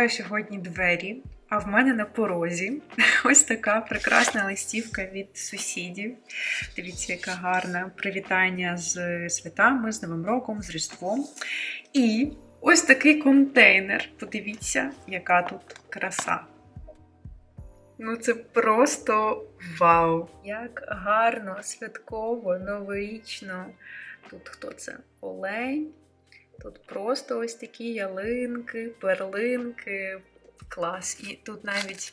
Відкриваю сьогодні двері, а в мене на порозі ось така прекрасна листівка від сусідів. Дивіться, яка гарна привітання з святами, з Новим роком, з Різдвом. І ось такий контейнер. Подивіться, яка тут краса. Ну, це просто вау! Як гарно, святково, новорічно. Тут хто це? Олень. Тут просто ось такі ялинки, перлинки. Клас. І тут навіть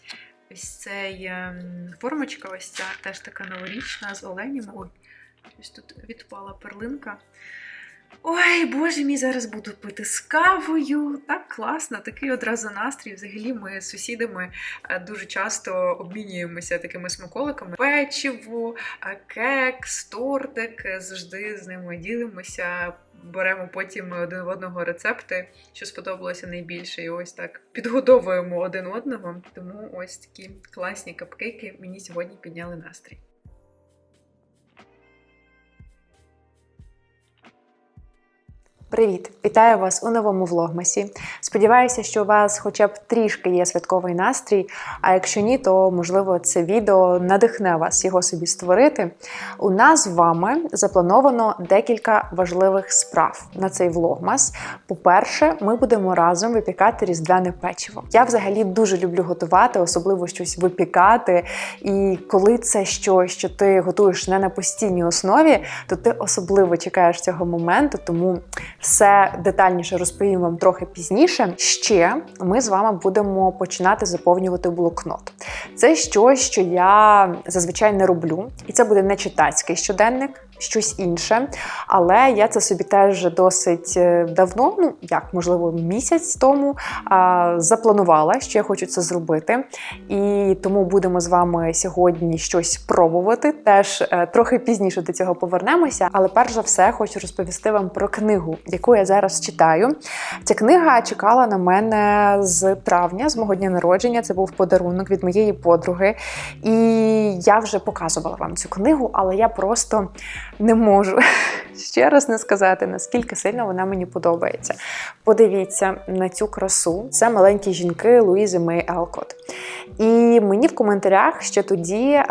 ось цей ем, формочка, ось ця теж така новорічна з оленями. Ой, ось тут відпала перлинка. Ой, боже мій, зараз буду пити з кавою. Так класно, такий одразу настрій. Взагалі, ми з сусідами е, дуже часто обмінюємося такими смаколиками. Печиво, е, кекс, тортик. е, Завжди з ними ділимося. Беремо потім один в одного рецепти, що сподобалося найбільше, і ось так підгодовуємо один одного. Тому ось такі класні капкейки мені сьогодні підняли настрій. Привіт! Вітаю вас у новому влогмасі. Сподіваюся, що у вас хоча б трішки є святковий настрій. А якщо ні, то можливо це відео надихне вас його собі створити. У нас з вами заплановано декілька важливих справ на цей влогмас. По-перше, ми будемо разом випікати різдвяне печиво. Я взагалі дуже люблю готувати, особливо щось випікати. І коли це щось, що ти готуєш не на постійній основі, то ти особливо чекаєш цього моменту, тому все детальніше розповім вам трохи пізніше. Ще ми з вами будемо починати заповнювати блокнот. Це щось, що я зазвичай не роблю, і це буде не читацький щоденник. Щось інше, але я це собі теж досить е, давно, ну як можливо, місяць тому а, запланувала, що я хочу це зробити. І тому будемо з вами сьогодні щось пробувати. Теж е, трохи пізніше до цього повернемося. Але перш за все хочу розповісти вам про книгу, яку я зараз читаю. Ця книга чекала на мене з травня, з мого дня народження. Це був подарунок від моєї подруги. І я вже показувала вам цю книгу, але я просто не можу ще раз не сказати, наскільки сильно вона мені подобається. Подивіться на цю красу. Це маленькі жінки Луїзи Мей Елкот. І мені в коментарях ще тоді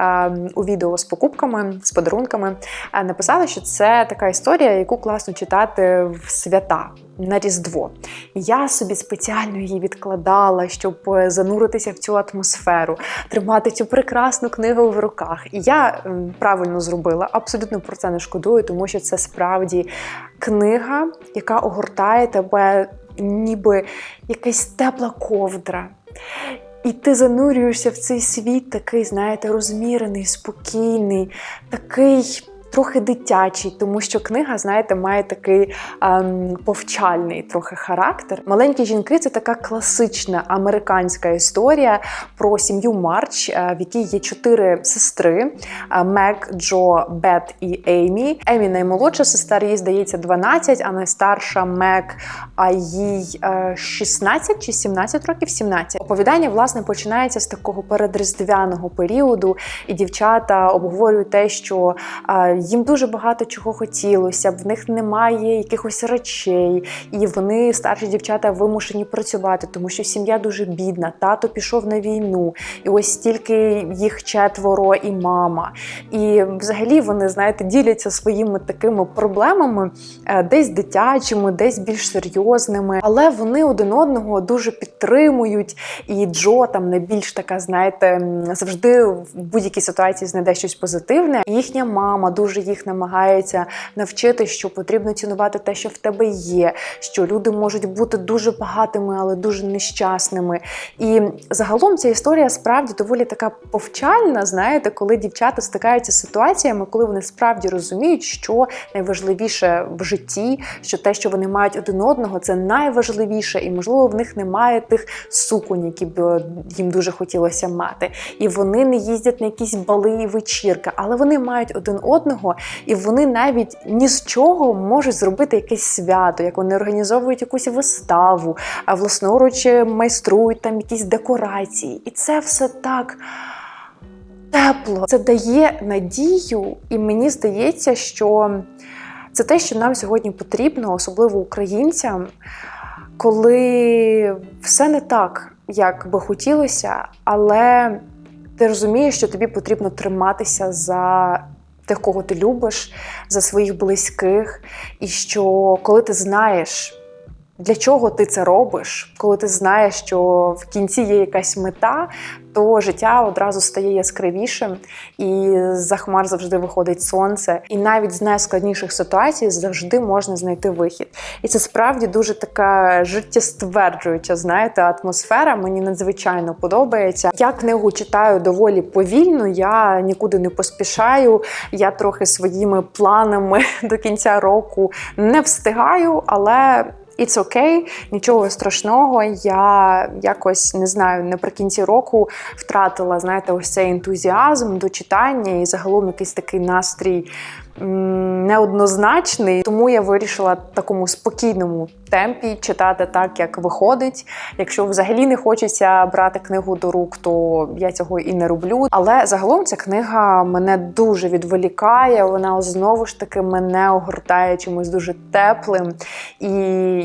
у відео з покупками, з подарунками написали, що це така історія, яку класно читати в свята. На Різдво. Я собі спеціально її відкладала, щоб е, зануритися в цю атмосферу, тримати цю прекрасну книгу в руках. І я правильно зробила, абсолютно про це не шкодую, тому що це справді книга, яка огортає тебе, ніби якась тепла ковдра. І ти занурюєшся в цей світ такий, знаєте, розмірений, спокійний, такий. Трохи дитячий, тому що книга, знаєте, має такий ем, повчальний трохи характер. Маленькі жінки це така класична американська історія про сім'ю Марч, е, в якій є чотири сестри: е, Мек, Джо, Бет і Еймі. Емі наймолодша сестра, їй здається 12, а найстарша Мек, а їй е, 16 чи 17 років, 17. Оповідання власне починається з такого передріздвяного періоду, і дівчата обговорюють те, що е, їм дуже багато чого хотілося, в них немає якихось речей, і вони, старші дівчата, вимушені працювати, тому що сім'я дуже бідна. Тато пішов на війну, і ось стільки їх четверо, і мама. І взагалі вони, знаєте, діляться своїми такими проблемами, е, десь дитячими, десь більш серйозними. Але вони один одного дуже підтримують. І Джо там найбільш така, знаєте, завжди в будь-якій ситуації знайде щось позитивне. Їхня мама дуже їх намагається навчити, що потрібно цінувати те, що в тебе є, що люди можуть бути дуже багатими, але дуже нещасними. І загалом ця історія справді доволі така повчальна, знаєте, коли дівчата стикаються з ситуаціями, коли вони справді розуміють, що найважливіше в житті, що те, що вони мають один одного, це найважливіше, і можливо в них немає тих суконь, які б е, їм дуже хотілося мати. І вони не їздять на якісь бали і вечірки, але вони мають один одного, і вони навіть ні з чого можуть зробити якесь свято, як вони організовують якусь виставу, а власноруч майструють там якісь декорації. І це все так. Тепло, це дає надію, і мені здається, що це те, що нам сьогодні потрібно, особливо українцям, коли все не так, як би хотілося, але ти розумієш, що тобі потрібно триматися за тих, кого ти любиш, за своїх близьких, і що коли ти знаєш. Для чого ти це робиш? Коли ти знаєш, що в кінці є якась мета, то життя одразу стає яскравішим, і за хмар завжди виходить сонце. І навіть з найскладніших ситуацій завжди можна знайти вихід. І це справді дуже така життєстверджуюча, знаєте, атмосфера. Мені надзвичайно подобається. Я книгу читаю доволі повільно. Я нікуди не поспішаю. Я трохи своїми планами до кінця року не встигаю, але. It's okay, нічого страшного. Я якось не знаю, наприкінці року втратила, знаєте, ось цей ентузіазм до читання і загалом якийсь такий настрій неоднозначний. Тому я вирішила такому спокійному темпі читати так, як виходить. Якщо взагалі не хочеться брати книгу до рук, то я цього і не роблю. Але загалом ця книга мене дуже відволікає. Вона знову ж таки мене огортає чимось дуже теплим. І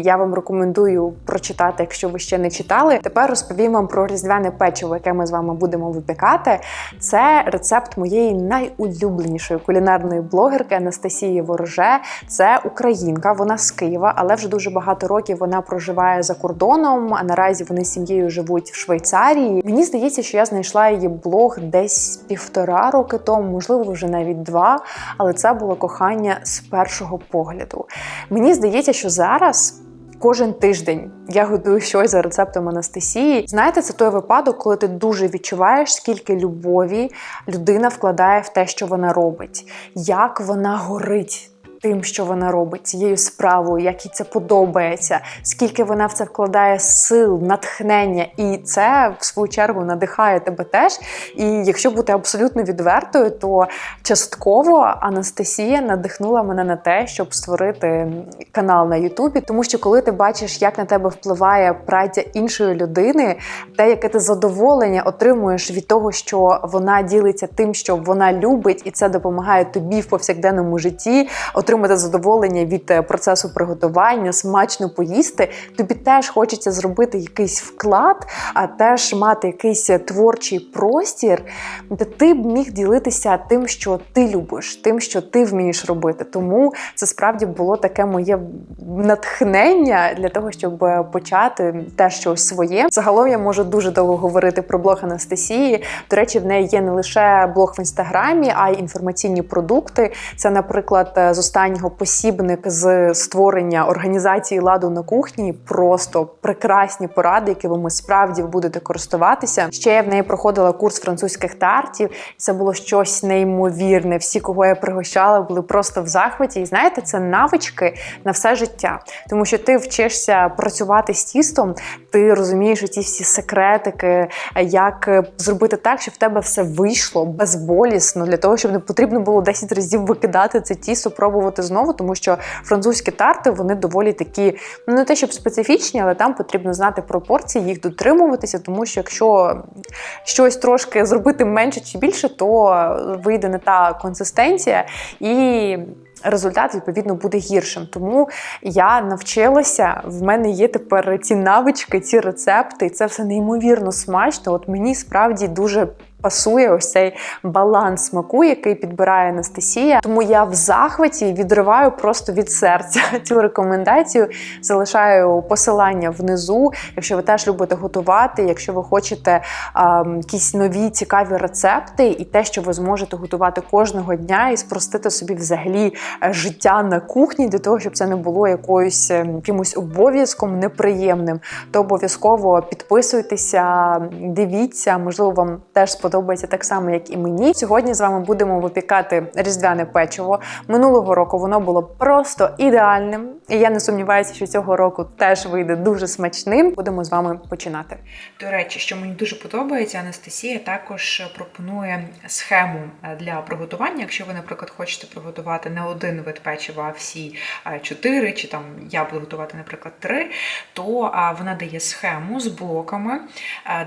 я вам рекомендую прочитати, якщо ви ще не читали. Тепер розповім вам про різдвяне печиво, яке ми з вами будемо випікати. Це рецепт моєї найулюбленішої кулінарної блогерки Анастасії Вороже. Це українка, вона з Києва, але вже дуже багато років вона проживає за кордоном. А наразі вони з сім'єю живуть в Швейцарії. Мені здається, що я знайшла її блог десь півтора роки тому, можливо, вже навіть два. Але це було кохання з першого погляду. Мені здається, що зараз. Кожен тиждень я готую щось за рецептом Анастасії. Знаєте, це той випадок, коли ти дуже відчуваєш, скільки любові людина вкладає в те, що вона робить, як вона горить. Тим, що вона робить цією справою, як їй це подобається, скільки вона в це вкладає сил, натхнення, і це в свою чергу надихає тебе теж. І якщо бути абсолютно відвертою, то частково Анастасія надихнула мене на те, щоб створити канал на Ютубі, тому що коли ти бачиш, як на тебе впливає праця іншої людини, те, яке ти задоволення отримуєш від того, що вона ділиться тим, що вона любить, і це допомагає тобі в повсякденному житті отримати задоволення від е, процесу приготування, смачно поїсти. Тобі теж хочеться зробити якийсь вклад, а теж мати якийсь е, творчий простір, де ти б міг ділитися тим, що ти любиш, тим, що ти вмієш робити. Тому це справді було таке моє натхнення для того, щоб е, почати те щось своє. Загалом я можу дуже довго говорити про блог Анастасії. До речі, в неї є не лише блог в інстаграмі, а й інформаційні продукти. Це, наприклад, з останнього посібник з створення організації ладу на кухні. Просто прекрасні поради, які ви справді будете користуватися. Ще я в неї проходила курс французьких тартів. і Це було щось неймовірне. Всі, кого я пригощала, були просто в захваті. І знаєте, це навички на все життя, тому що ти вчишся працювати з тістом, ти розумієш ті всі секретики, як зробити так, щоб в тебе все вийшло безболісно, для того, щоб не потрібно було 10 разів викидати це тісто, пробувати знову, тому що французькі тарти вони доволі такі, ну не те, щоб специфічні, але там потрібно знати пропорції, їх дотримуватися, тому що якщо щось трошки зробити менше чи більше, то вийде не та консистенція і. Результат відповідно буде гіршим. Тому я навчилася. В мене є тепер ці навички, ці рецепти, і це все неймовірно смачно. От мені справді дуже. Пасує ось цей баланс смаку, який підбирає Анастасія. Тому я в захваті відриваю просто від серця цю рекомендацію. Залишаю посилання внизу. Якщо ви теж любите готувати, якщо ви хочете а, якісь нові цікаві рецепти, і те, що ви зможете готувати кожного дня і спростити собі взагалі е, життя на кухні, для того, щоб це не було якоюсь е, якимось обов'язком неприємним, то обов'язково підписуйтеся, дивіться, можливо, вам теж сподобається так само, як і мені. Сьогодні з вами будемо випікати різдвяне печиво. Минулого року воно було просто ідеальним, і я не сумніваюся, що цього року теж вийде дуже смачним. Будемо з вами починати. До речі, що мені дуже подобається, Анастасія також пропонує схему е, для приготування. Якщо ви, наприклад, хочете приготувати не один вид печива, а всі е, чотири, чи там я буду готувати, наприклад, три, то е, вона дає схему з блоками,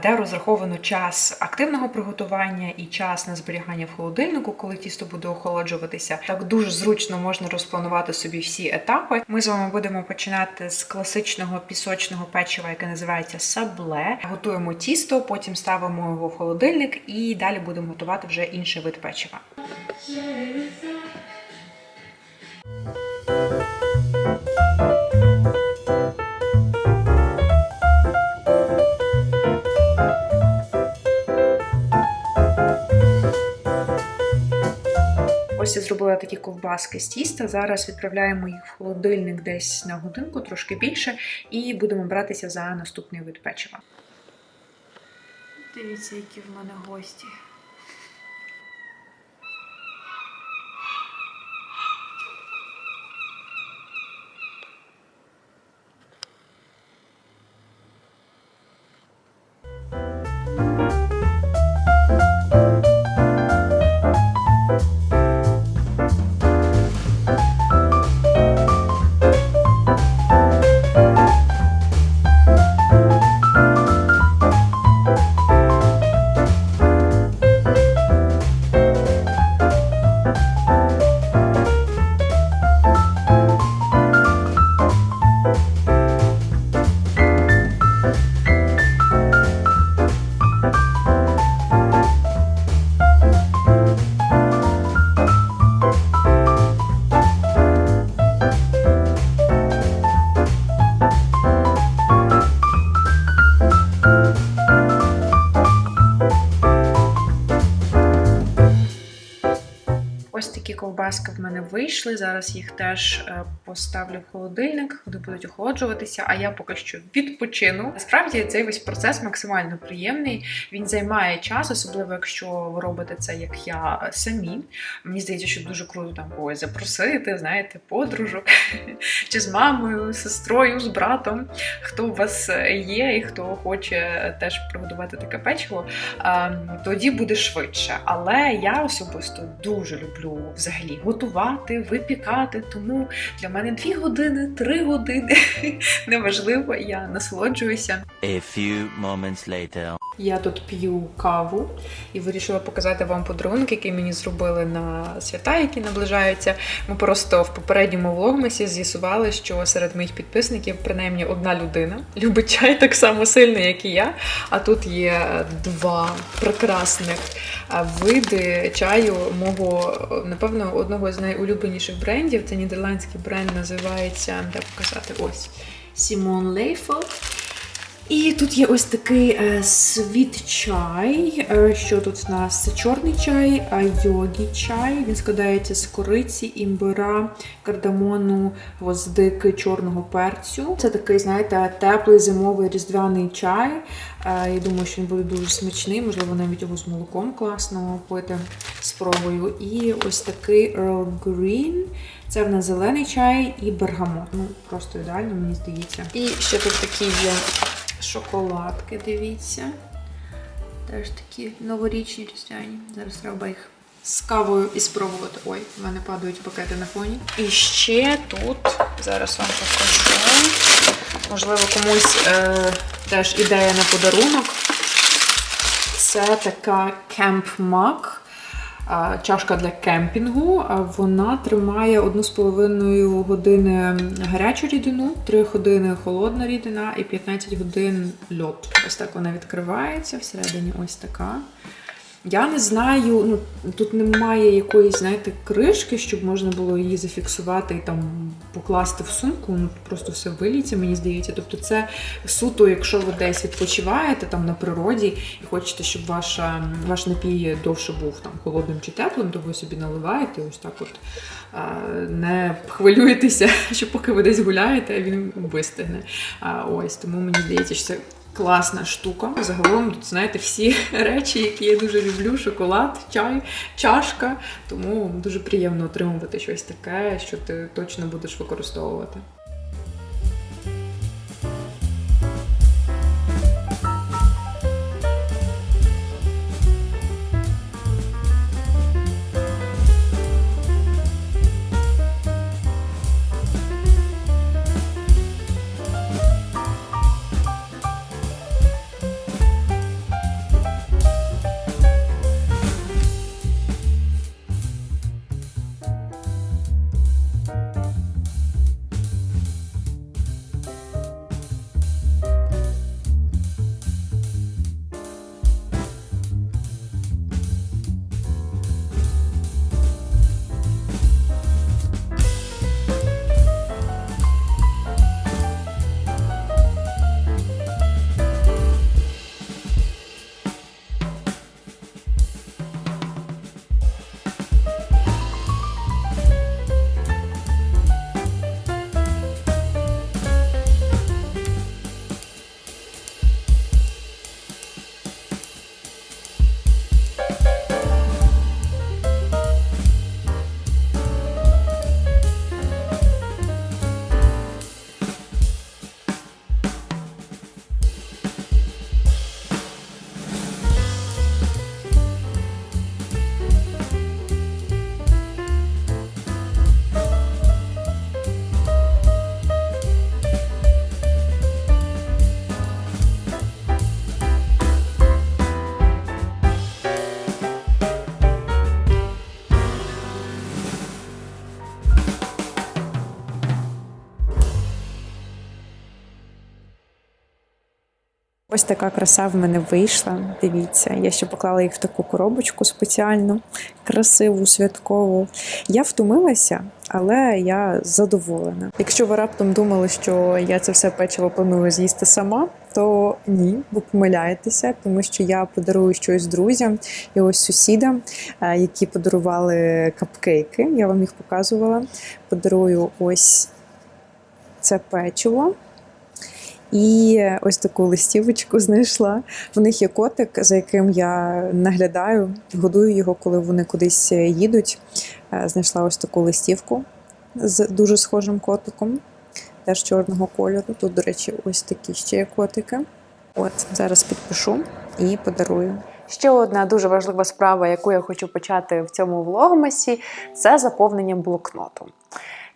де розраховано час активного приготування і час на зберігання в холодильнику, коли тісто буде охолоджуватися. Так дуже зручно можна розпланувати собі всі етапи. Ми з вами будемо починати з класичного пісочного печива, яке називається сабле. Готуємо тісто, потім ставимо його в холодильник і далі будемо готувати вже інший вид печива. Ось я зробила такі ковбаски з тіста. Зараз відправляємо їх в холодильник десь на годинку, трошки більше, і будемо братися за наступний вид печива. Дивіться, які в мене гості. Такі ковбаски в мене вийшли. Зараз їх теж е, поставлю в холодильник, вони будуть охолоджуватися, а я поки що відпочину. Насправді цей весь процес максимально приємний. Він займає час, особливо якщо ви робите це як я самі. Мені здається, що дуже круто там когось запросити, знаєте, подружок чи з мамою, з сестрою, з братом, хто у вас є і хто хоче теж приготувати таке печиво, ем, тоді буде швидше. Але я особисто дуже люблю взагалі готувати, випікати. Тому для мене дві години, три години неважливо, я насолоджуюся. A few moments later. Я тут п'ю каву і вирішила показати вам подарунок, який мені зробили на свята, які наближаються. Ми просто в попередньому влогмасі з'ясували, що серед моїх підписників принаймні одна людина любить чай так само сильно, як і я. А тут є два прекрасних види чаю мого, напевно, одного з найулюбленіших брендів. Це нідерландський бренд, називається де показати ось Сімон Лейфел. І тут є ось такий е, світ чай. Е, що тут у нас? Це чорний чай, йогі чай. Він складається з кориці, імбира, кардамону, гвоздики, чорного перцю. Це такий, знаєте, теплий зимовий різдвяний чай. Е, я думаю, що він буде дуже смачний, можливо, навіть його з молоком класно пити спробую. І ось такий Earl Green. Це в нас зелений чай і бергамот. Ну, просто ідеально, мені здається. І ще тут такі є шоколадки, дивіться. Теж такі новорічні різдвяні. Зараз треба їх з кавою і спробувати. Ой, в мене падають пакети на фоні. І ще тут, зараз вам покажу. Можливо, комусь е, теж ідея на подарунок. Це така Camp Mug. Чашка для кемпінгу. Вона тримає 1,5 години гарячу рідину, 3 години холодна рідина і 15 годин льот. Ось так вона відкривається. Всередині ось така. Я не знаю, ну тут немає якоїсь, знаєте, кришки, щоб можна було її зафіксувати і там покласти в сумку. Ну просто все виліться, мені здається. Тобто, це суто, якщо ви десь відпочиваєте там на природі і хочете, щоб ваша, ваш напій довше був там холодним чи теплим, то ви собі наливаєте ось так от. Не хвилюєтеся, що поки ви десь гуляєте, він вистигне. Ось тому мені здається, що це класна штука. Загалом, тут, знаєте, всі речі, які я дуже люблю: шоколад, чай, чашка. Тому дуже приємно отримувати щось таке, що ти точно будеш використовувати. Ось така краса в мене вийшла. Дивіться, я ще поклала їх в таку коробочку спеціальну, красиву, святкову. Я втомилася, але я задоволена. Якщо ви раптом думали, що я це все печиво планую з'їсти сама, то ні, ви помиляєтеся, тому що я подарую щось друзям і ось сусідам, е, які подарували капкейки. Я вам їх показувала. Подарую ось це печиво. І ось таку листівочку знайшла. В них є котик, за яким я наглядаю, годую його, коли вони кудись їдуть. Е, Знайшла ось таку листівку з дуже схожим котиком, теж чорного кольору. Тут, до речі, ось такі ще є котики. От зараз підпишу і подарую. Ще одна дуже важлива справа, яку я хочу почати в цьому влогмасі, це заповнення блокноту.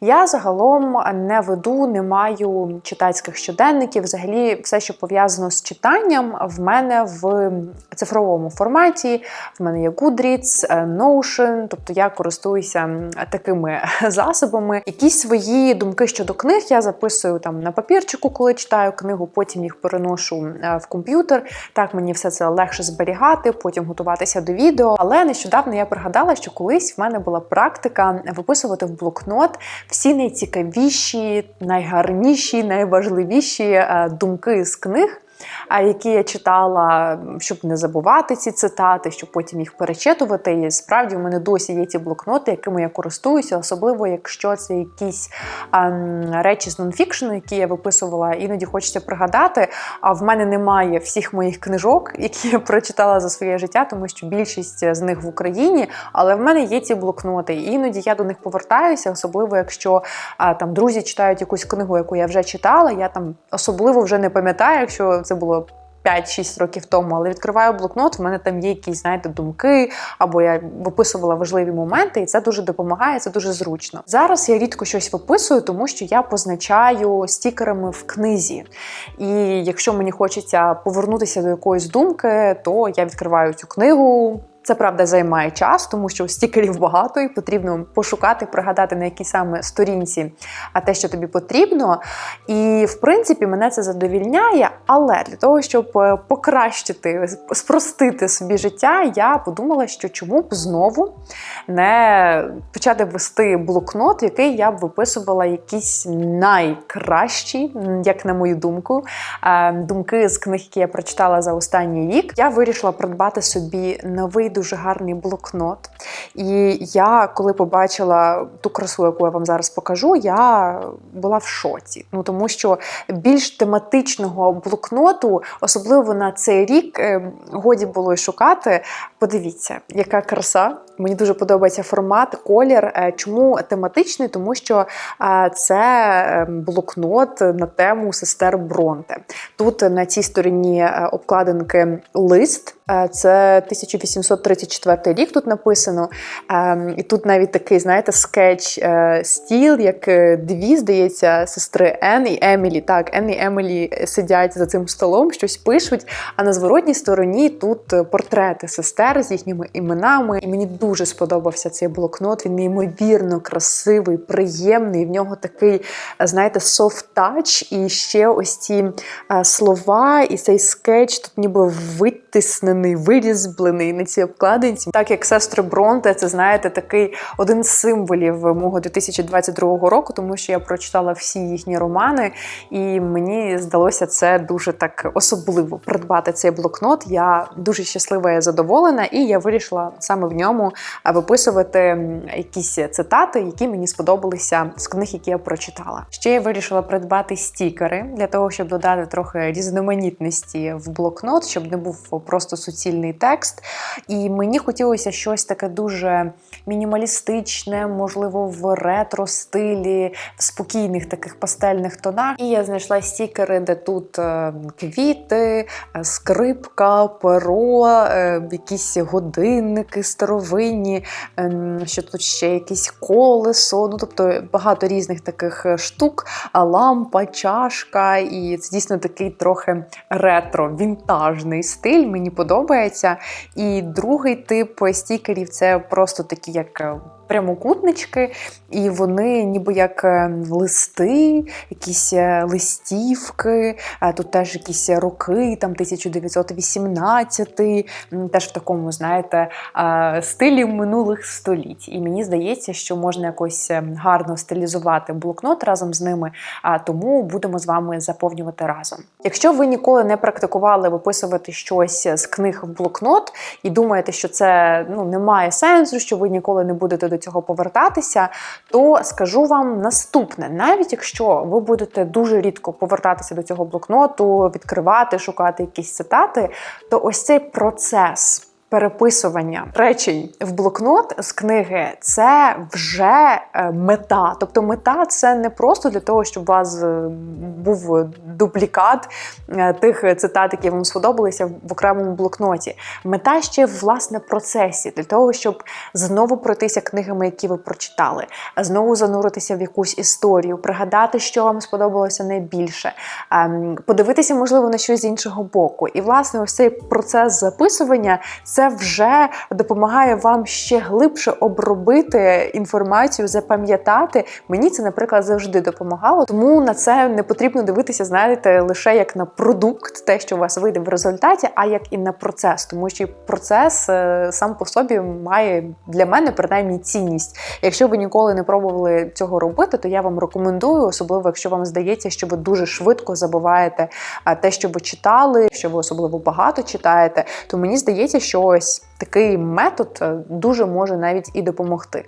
Я загалом не веду, не маю читацьких щоденників. Взагалі, все, що пов'язано з читанням, в мене в цифровому форматі. В мене є Goodreads, е, Notion, тобто я користуюся такими засобами. Якісь свої думки щодо книг я записую там на папірчику, коли читаю книгу, потім їх переношу е, в комп'ютер. Так мені все це легше зберігати, потім готуватися до відео. Але нещодавно я пригадала, що колись в мене була практика виписувати в блокнот всі найцікавіші, найгарніші, найважливіші е, думки з книг. Які я читала, щоб не забувати ці цитати, щоб потім їх перечитувати. І справді в мене досі є ці блокноти, якими я користуюся, особливо якщо це якісь ем, речі з нонфікшену, які я виписувала, іноді хочеться пригадати. А в мене немає всіх моїх книжок, які я прочитала за своє життя, тому що більшість з них в Україні. Але в мене є ці блокноти. І іноді я до них повертаюся, особливо якщо а, там друзі читають якусь книгу, яку я вже читала. Я там особливо вже не пам'ятаю, якщо це було. 5-6 років тому, але відкриваю блокнот, в мене там є якісь, знаєте, думки, або я виписувала важливі моменти, і це дуже допомагає, це дуже зручно. Зараз я рідко щось виписую, тому що я позначаю стікерами в книзі. І якщо мені хочеться повернутися до якоїсь думки, то я відкриваю цю книгу. Це правда займає час, тому що стікерів багато, і потрібно пошукати, пригадати на якій саме сторінці те, що тобі потрібно. І в принципі мене це задовільняє. Але для того, щоб е, покращити, спростити собі життя, я подумала, що чому б знову не почати вести блокнот, в який я б виписувала якісь найкращі, як на мою думку, е, думки з книг, які я прочитала за останній рік. Я вирішила придбати собі новий дуже гарний блокнот. І я, коли побачила ту красу, яку я вам зараз покажу, я була в шоці. Ну тому що більш тематичного блокноту, особливо на цей рік, е, годі було і шукати. Подивіться, яка краса. Мені дуже подобається формат, колір. Е, чому тематичний? Тому що е, це ем, блокнот на тему сестер Бронте. Тут на цій стороні обкладинки лист. Це 1800 34 рік тут написано. Ем, і тут навіть такий, знаєте, скетч е, стіл, як е, дві, здається, сестри Ен і Емілі. Так, Ен і Емілі сидять за цим столом, щось пишуть. А на зворотній стороні тут е, портрети сестер з їхніми іменами. І мені дуже сподобався цей блокнот. Він неймовірно красивий, приємний. В нього такий, знаєте, софт-тач. І ще ось ці слова, і цей скетч тут ніби вид витиснений, вирізблений на цій обкладинці. Так як сестри Бронте, це знаєте, такий один з символів мого 2022 року, тому що я прочитала всі їхні романи, і мені здалося це дуже так особливо придбати цей блокнот. Я дуже щаслива і задоволена, і я вирішила саме в ньому виписувати якісь цитати, які мені сподобалися з книг, які я прочитала. Ще я вирішила придбати стікери для того, щоб додати трохи різноманітності в блокнот, щоб не був просто суцільний текст. І мені хотілося щось таке дуже мінімалістичне, можливо, в ретро стилі, в спокійних таких пастельних тонах. І я знайшла стікери, де тут е, квіти, е, скрипка, перо, е, якісь годинники старовинні, ем, що тут ще якесь колесо. Ну тобто багато різних таких штук, лампа, чашка, і це дійсно такий трохи ретро, вінтажний стиль. Мені подобається. І другий тип стікерів це просто такі, як е, прямокутнички, і вони ніби як е, листи, якісь е, листівки, тут теж якісь роки, там 1918, теж в такому, знаєте, стилі минулих століть. І мені здається, що можна якось е, гарно стилізувати блокнот разом з ними, а тому будемо з вами заповнювати разом. Якщо ви ніколи не практикували виписувати щось з книг в блокнот і думаєте, що це ну не має сенсу, що ви ніколи не будете до цього повертатися, то скажу вам наступне: навіть якщо ви будете дуже рідко повертатися до цього блокноту, відкривати, шукати якісь цитати, то ось цей процес. Переписування речень в блокнот з книги це вже е, мета. Тобто, мета це не просто для того, щоб у вас е, був дублікат е, тих цитат, які вам сподобалися в окремому блокноті. Мета ще в власне процесі для того, щоб знову пройтися книгами, які ви прочитали, знову зануритися в якусь історію, пригадати, що вам сподобалося найбільше, ем, подивитися, можливо, на щось з іншого боку. І власне, ось цей процес записування це вже допомагає вам ще глибше обробити інформацію, запам'ятати. Мені це, наприклад, завжди допомагало. Тому на це не потрібно дивитися, знаєте, лише як на продукт, те, що у вас вийде в результаті, а як і на процес, тому що процес е, сам по собі має для мене принаймні цінність. Якщо ви ніколи не пробували цього робити, то я вам рекомендую, особливо якщо вам здається, що ви дуже швидко забуваєте те, що ви читали, що ви особливо багато читаєте, то мені здається, що ось такий метод е, дуже може навіть і допомогти.